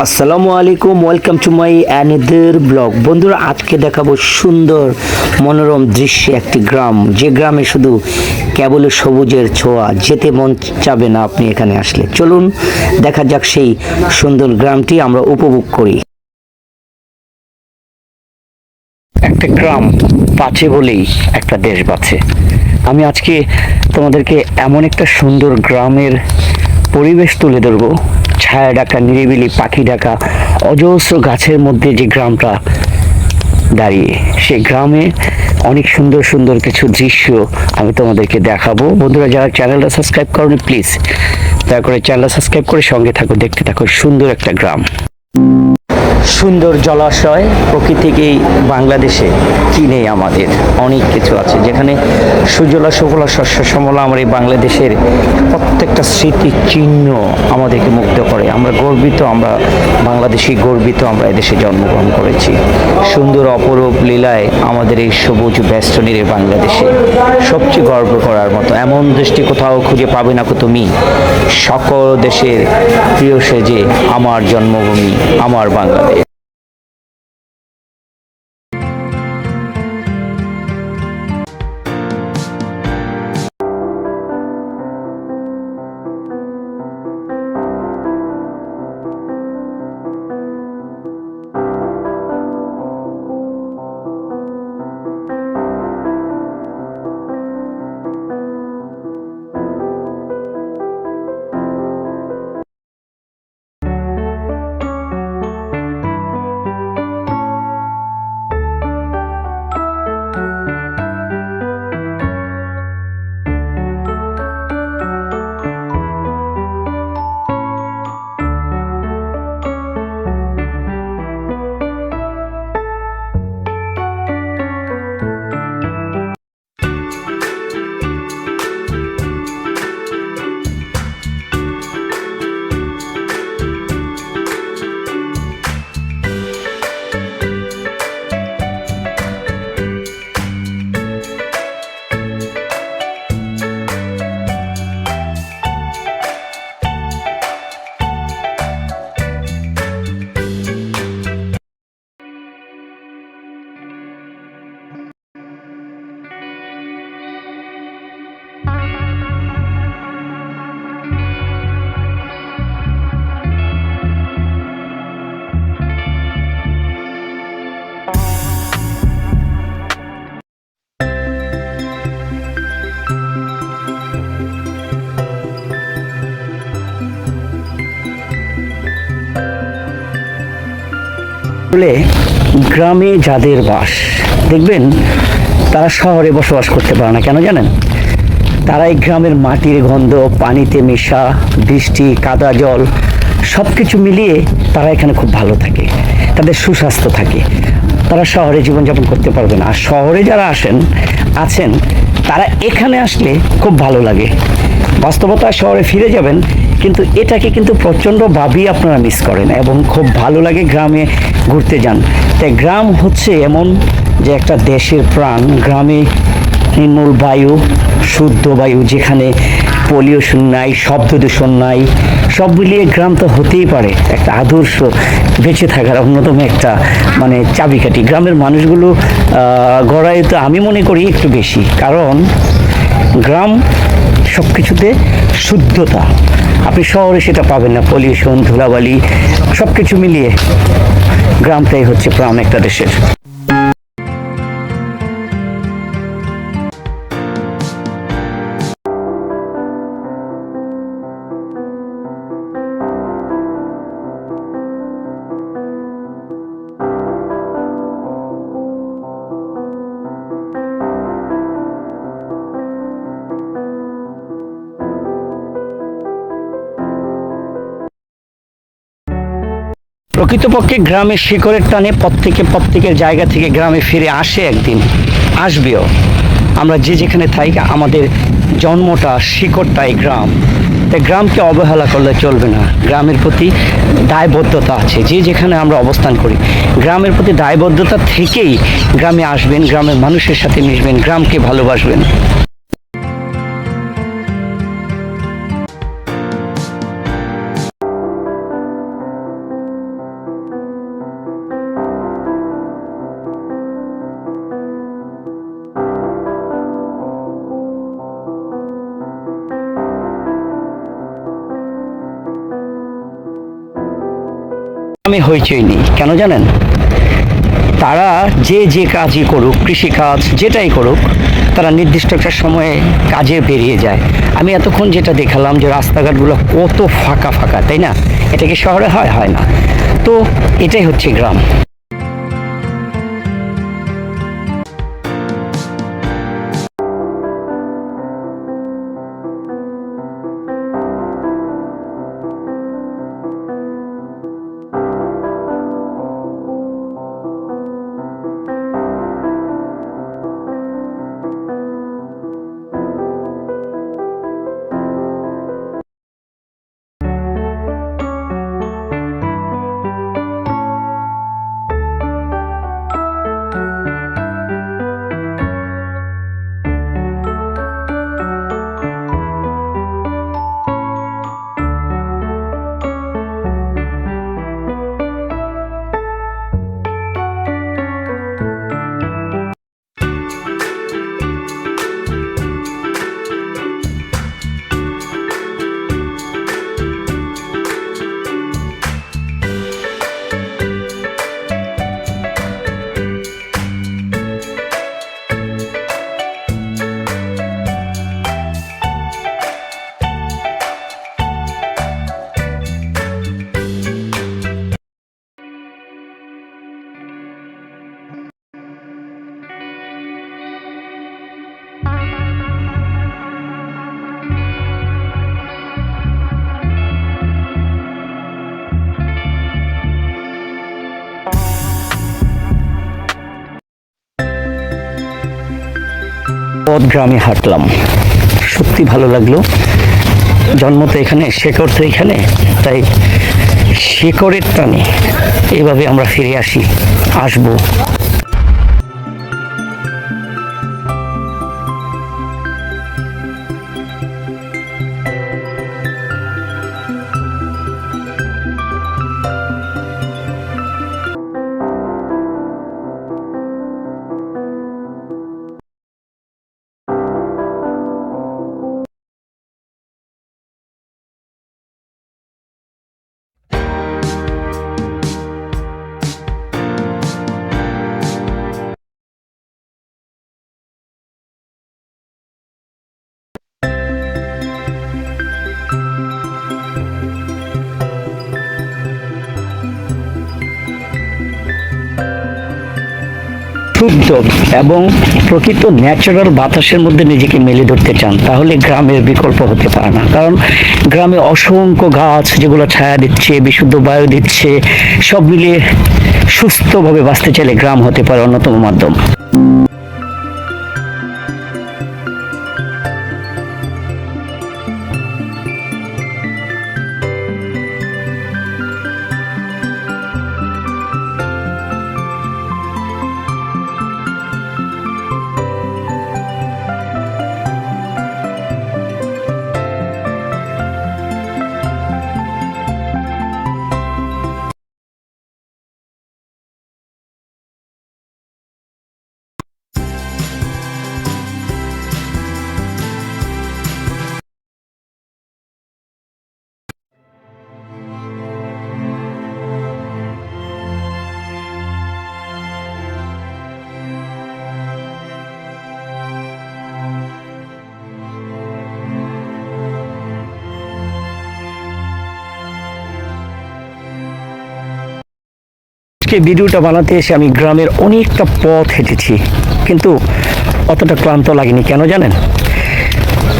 আসসালামু আলাইকুম welcome to my another blog বন্ধুরা, আজকে দেখাবো সুন্দর, মনোরম দৃশ্যে একটি গ্রাম। যে গ্রামে শুধু কেবল সবুজের ছোঁয়া, যেতে মন চাবে না আপনি এখানে আসলে। চলুন, দেখা যাক সেই সুন্দর গ্রামটি আমরা উপভোগ করি। একটা গ্রাম পাচ্ছে বলেই একটা দেশ বাঁচে। আমি আজকে তোমাদেরকে এমন একটা সুন্দর গ্রামের পরিবেশ তুলে ধরবো ছায়া ডাকা, নিরিবিলি পাখি ডাকা, অজস্র গাছের মধ্যে যে গ্রামটা দাঁড়িয়ে সেই গ্রামে অনেক সুন্দর সুন্দর কিছু দৃশ্য আমি তোমাদেরকে দেখাবো। বন্ধুরা, যারা চ্যানেলটা সাবস্ক্রাইব করনি, প্লিজ দয়া করে চ্যানেলটা সাবস্ক্রাইব করে সঙ্গে থাকো, দেখতে থাকো সুন্দর একটা গ্রাম। সুন্দর জলাশয় প্রকৃতিকেই বাংলাদেশে নেই আমাদের। অনেক কিছু আছে। যেখানে সুজলা সুফলা শস্য সমলা আমার এই বাংলাদেশের প্রত্যেকটা স্মৃতি চিহ্ন আমাদেরকে মুগ্ধ করে। আমরা গর্বিত, আমরা বাংলাদেশি গর্বিত আমরা এদেশে জন্মগ্রহণ করেছি। সুন্দর, অপরূপ লীলায় আমাদের এই সবুজ এই বাংলাদেশে সবচেয়ে গর্ব করার মতো। এমন দেশটি কোথাও খুঁজে পাবে না তুমি। সকল দেশের প্রিয় সেজে আমার জন্মভূমি, আমার বাংলাদেশ। আসলে গ্রামে যাদের বাস, দেখবেন তারা শহরে বসবাস করতে পারে না, কেন জানেন? তারা এই গ্রামের মাটির গন্ধ, পানিতে মেশা, বৃষ্টি, কাদা, জল সব কিছু মিলিয়ে তারা এখানে খুব ভালো থাকে, তাদের সুস্বাস্থ্য থাকে। তারা শহরে জীবনযাপন করতে পারবে না। আর শহরে যারা আসেন, আছেন, তারা এখানে আসলে খুব ভালো লাগে। বাস্তবতায় শহরে ফিরে যাবেন কিন্তু এটাকে কিন্তু প্রচণ্ডভাবেই আপনারা মিস করেন এবং খুব ভালো লাগে গ্রামে ঘুরতে যান। তাই গ্রাম হচ্ছে এমন যে একটা দেশের প্রাণ। গ্রামে নির্মূল বায়ু, শুদ্ধ বায়ু, যেখানে পলিউশন নাই, শব্দ দূষণ নাই, সব মিলিয়ে গ্রাম তো হতেই পারে। একটা আদর্শ বেঁচে থাকার অন্যতম একটা মানে চাবিকাঠি। গ্রামের মানুষগুলো গড়ায় তো আমি মনে করি একটু বেশি। কারণ গ্রাম সব কিছুতে শুদ্ধতা। আপনি শহরে সেটা পাবেন না পলিউশন ধুলাবালি সব কিছু মিলিয়ে। গ্রামটাই হচ্ছে প্রাণ একটা দেশের। প্রকৃতপক্ষে গ্রামের শিকড়ের টানে প্রত্যেকে প্রত্যেকের জায়গা থেকে গ্রামে ফিরে আসে একদিন। আসবেও। আমরা যে যেখানে থাকি আমাদের জন্মটা শিকড়টা এই গ্রাম। তাই গ্রামকে অবহেলা করলে চলবে না। গ্রামের প্রতি দায়বদ্ধতা আছে। যে যেখানে আমরা অবস্থান করি, গ্রামের প্রতি দায়বদ্ধতা থেকেই গ্রামে আসবেন, গ্রামের মানুষের সাথে মিশবেন, গ্রামকে ভালোবাসবেন। আমি হইচই নেই, কেন জানেন? তারা যে যে কাজই করুক, কৃষিকাজ যেটাই করুক, তারা নির্দিষ্ট একটা সময়ে কাজে বেরিয়ে যায়। আমি এতক্ষণ যেটা দেখালাম যে রাস্তাঘাটগুলো কত ফাঁকা ফাঁকা, তাই না? এটা কি শহরে হয়? হয় না। তো এটাই হচ্ছে গ্রাম। পথ গ্রামে হাঁটলাম। সত্যি ভালো লাগল। জন্ম তো এখানে শেকড় তো এখানে। তাই শেকড়ের টানে এভাবে আমরা ফিরে আসি, আসব। শুদ্ধ এবং প্রকৃত ন্যাচারাল বাতাসের মধ্যে নিজেকে মেলে ধরতে চান, তাহলে গ্রামের বিকল্প হতে পারে না। কারণ গ্রামে অসংখ্য গাছ যেগুলো ছায়া দিচ্ছে, বিশুদ্ধ বায়ু দিচ্ছে, সব মিলিয়ে সুস্থভাবে বাঁচতে চাইলে গ্রাম হতে পারে অন্যতম মাধ্যম। আজকে ভিডিওটা বানাতে এসে আমি গ্রামের অনেকটা পথ হেঁটেছি, কিন্তু অতটা ক্লান্ত লাগেনি, কেন জানেন?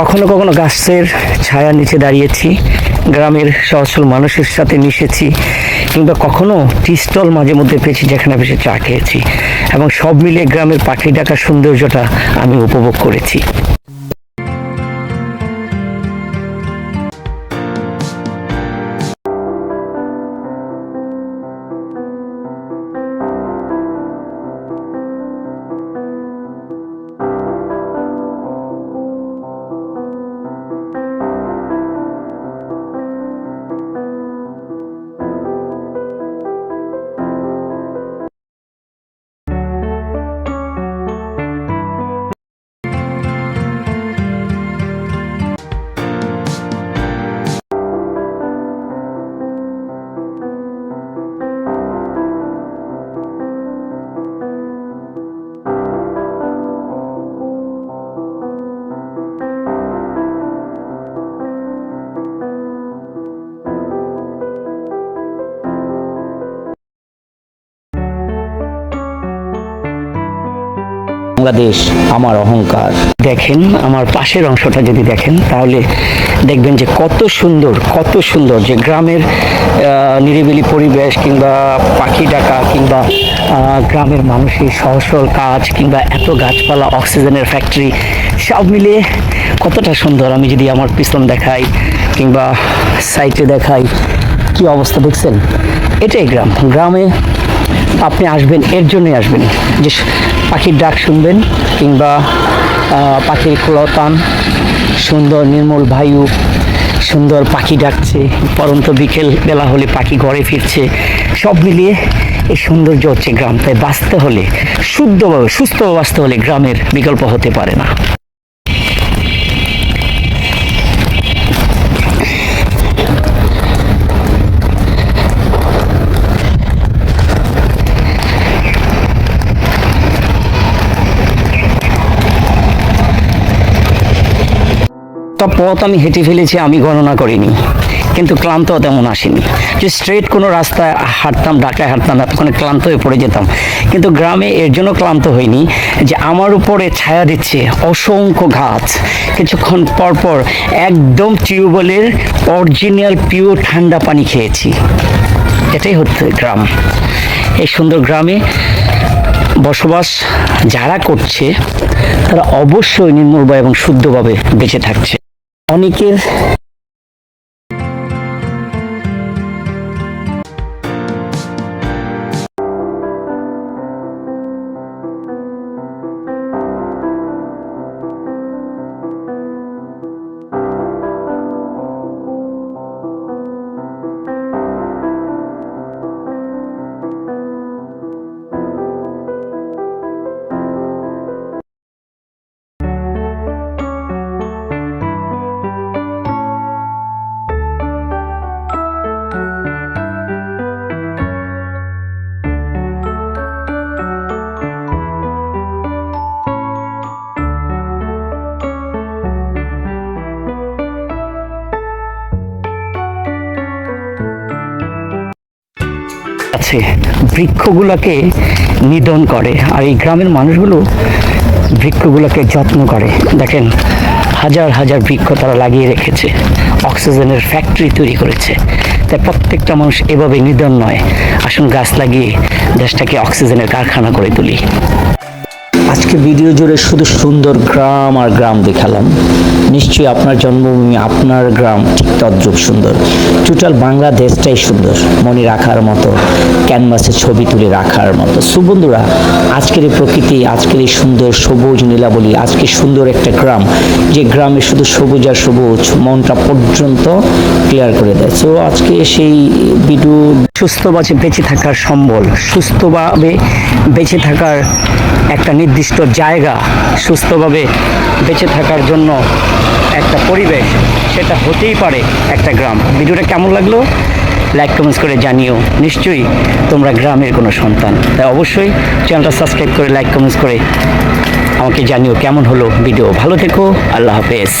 কখনো কখনো গাছের ছায়ার নিচে দাঁড়িয়েছি, গ্রামের সহজ সরল মানুষের সাথে মিশেছি, কিংবা কখনো টি স্টল মাঝে মধ্যে পেয়েছি, যেখানে বসে চা খেয়েছি, এবং সব মিলিয়ে গ্রামের পাখি ডাকার সৌন্দর্যটা আমি উপভোগ করেছি। বাংলাদেশ আমার অহংকার। দেখেন, আমার পাশের অংশটা যদি দেখেন, তাহলে দেখবেন যে কত সুন্দর কত সুন্দর যে গ্রামের নিরিবিলি পরিবেশ কিংবা পাখি ডাকা কিংবা গ্রামের মানুষের সহজ সরল কাজ কিংবা এত গাছপালা, অক্সিজেনের ফ্যাক্টরি, সব মিলিয়ে কতটা সুন্দর। আমি যদি আমার পিছন দেখাই কিংবা সাইটে দেখাই, কি অবস্থা দেখছেন? এটাই গ্রাম। গ্রামে আপনি আসবেন, এর জন্যই আসবেন। যে পাখির ডাক শুনবেন কিংবা পাখির ক্লতান, সুন্দর নির্মল বায়ু, সুন্দর পাখি ডাকছে, পরন্ত বিকেল বেলা হলে পাখি ঘরে ফিরছে, সব মিলিয়ে এই সৌন্দর্য হচ্ছে গ্রাম। তাই বাঁচতে হলে শুদ্ধভাবে, সুস্থভাবে বাঁচতে হলে গ্রামের বিকল্প হতে পারে না। তা পথ আমি হেঁটে ফেলেছি, আমি গণনা করিনি। কিন্তু ক্লান্ত তেমন আসেনি। যে স্ট্রেট কোনো রাস্তায় হাঁটতাম, ঢাকায় হাঁটতাম এতক্ষণে ক্লান্ত হয়ে পড়ে যেতাম। কিন্তু গ্রামে এর জন্য ক্লান্ত হইনি যে আমার উপরে ছায়া দিচ্ছে অসংখ্য গাছ। কিছুক্ষণ পর পর একদম টিউবওয়েলের অরিজিনাল পিওর ঠান্ডা পানি খেয়েছি। এটাই হচ্ছে গ্রাম। এই সুন্দর গ্রামে বসবাস যারা করছে, তারা অবশ্যই নির্মলভাবে এবং শুদ্ধভাবে বেঁচে থাকছে। অনেকের আছে, বৃক্ষগুলোকে নিধন করে। আর এই গ্রামের মানুষগুলো বৃক্ষগুলোকে যত্ন করে। দেখেন, হাজার হাজার বৃক্ষ তারা লাগিয়ে রেখেছে, অক্সিজেনের ফ্যাক্টরি তৈরি করেছে। তাই প্রত্যেকটা মানুষ এভাবে নিধন নয়। আসুন গাছ লাগিয়ে দেশটাকে অক্সিজেনের কারখানা করে তুলি। আজকে ভিডিও জুড়ে শুধু সুন্দর গ্রাম আর গ্রাম দেখালাম। নিশ্চয়ই আপনার জন্মভূমি, আপনার গ্রাম ঠিক তদ্রুপ সুন্দর। টোটাল বাংলাদেশটাই সুন্দর, মনে রাখার মতো ক্যানভাসে ছবি তুলে রাখার মতো। সুবন্ধুরা আজকের এই প্রকৃতি, আজকের এই সুন্দর সবুজ নীলাবলী, আজকে সুন্দর একটা গ্রাম, যে গ্রামে শুধু সবুজ আর সবুজ, মনটা পর্যন্ত ক্লিয়ার করে দেয়। সো আজকে সেই ভিডিও সুস্থভাবে বেঁচে থাকার সম্বল, সুস্থভাবে বেঁচে থাকার একটা নির্দিষ্ট জায়গা, সুস্থভাবে বেঁচে থাকার জন্য একটা পরিবেশ, সেটা হতেই পারে একটা গ্রাম। ভিডিওটা কেমন লাগল? লাইক কমেন্টস করে জানিও। নিশ্চয়ই তোমরা গ্রামের কোনো সন্তান। তাই অবশ্যই চ্যানেলটা সাবস্ক্রাইব করে লাইক কমেন্টস করে আমাকে জানিও কেমন হলো ভিডিও। ভালো থেকো, আল্লাহ হাফেজ।